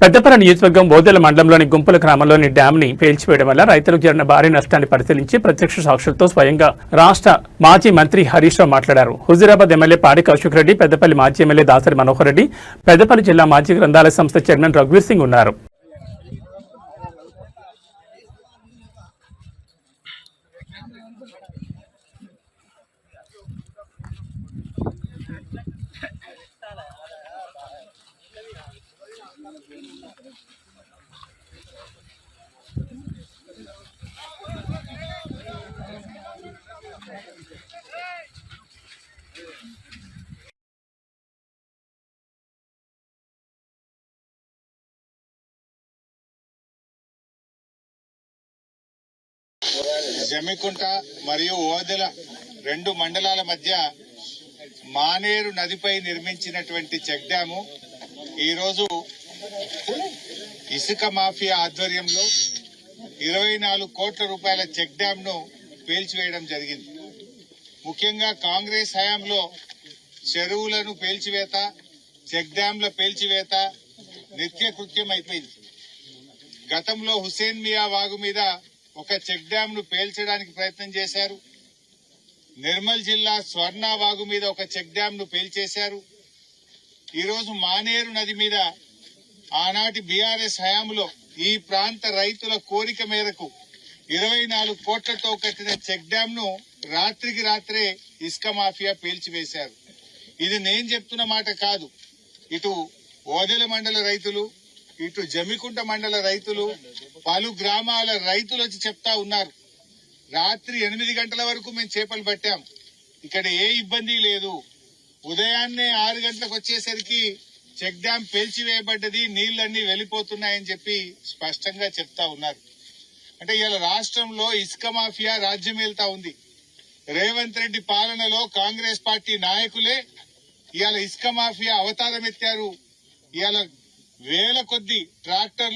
పెద్దపల్లి నియోజకవర్గం బోదెల మండలంలోని గుంపుల గ్రామంలోని డ్యామ్ని పేల్చివేయడం వల్ల రైతులకు జరిగిన భారీ నష్టాన్ని పరిశీలించి ప్రత్యక్ష సాక్షులతో స్వయంగా రాష్ట్ర మాజీ మంత్రి హరీష్ రావు మాట్లాడారు. హుజూరాబాద్ ఎమ్మెల్యే పాడి కౌశిక్ రెడ్డి పెద్దపల్లి మాజీ ఎమ్మెల్యే దాసరి మనోహర్ రెడ్డి పెద్దపల్లి జిల్లా మాజీ గ్రంథాలయ సంస్థ చైర్మన్ రఘువీర్ సింగ్ ఉన్నారు. జమ్మికుంట మరియు ఓదెల రెండు మండలాల మధ్య మానేరు నదిపై నిర్మించినటువంటి చెక్ డ్యాము. ఈరోజు ఇసుక మాఫియా ఆధ్వర్యంలో ఇరవై నాలుగు కోట్ల రూపాయల చెక్ డ్యామ్ను పేల్చివేయడం జరిగింది. ముఖ్యంగా కాంగ్రెస్ హయాంలో చెరువులను పేల్చివేత చెక్ డ్యాంల పేల్చివేత నిత్య కృత్యం అయిపోయింది. గతంలో హుసేన్ మియా వాగు మీద ఒక చెక్ డ్యామ్ను పేల్చడానికి ప్రయత్నం చేశారు. నిర్మల్ జిల్లా స్వర్ణ వాగు మీద ఒక చెక్ డ్యామ్ను పేల్చేశారు. ఈరోజు మానేరు నది మీద ఆనాటి బీఆర్ఎస్ హయాంలో ఈ ప్రాంత రైతుల కోరిక మేరకు ఇరవై నాలుగు కోట్లతో కట్టిన చెక్ డ్యామ్ను రాత్రికి రాత్రే ఇసుక మాఫియా పేల్చివేశారు. ఇది నేను చెప్తున్న మాట కాదు. ఇటు ఓదెల మండల రైతులు ఇటు జమికుంట మండల రైతులు పలు గ్రామాల రైతులు వచ్చి చెప్తా ఉన్నారు. రాత్రి ఎనిమిది గంటల వరకు మేము చేపలు పట్టాం. ఇక్కడ ఏ ఇబ్బంది లేదు. ఉదయాన్నే ఆరు గంటలకు వచ్చేసరికి చెక్ డ్యాం పేల్చివేయబడ్డది నీళ్ళన్నీ వెళ్ళిపోతున్నాయని చెప్పి స్పష్టంగా చెప్తా ఉన్నారు. అంటే ఇవాళ రాష్ట్రంలో ఇసుక మాఫియా రాజ్యమేల్తా ఉంది. రేవంత్ రెడ్డి పాలనలో కాంగ్రెస్ పార్టీ నాయకులే ఇవాళ ఇసుక మాఫియా అవతారం ఎత్తారు ఇవాళ వేల కొద్ది ట్రాక్టర్లు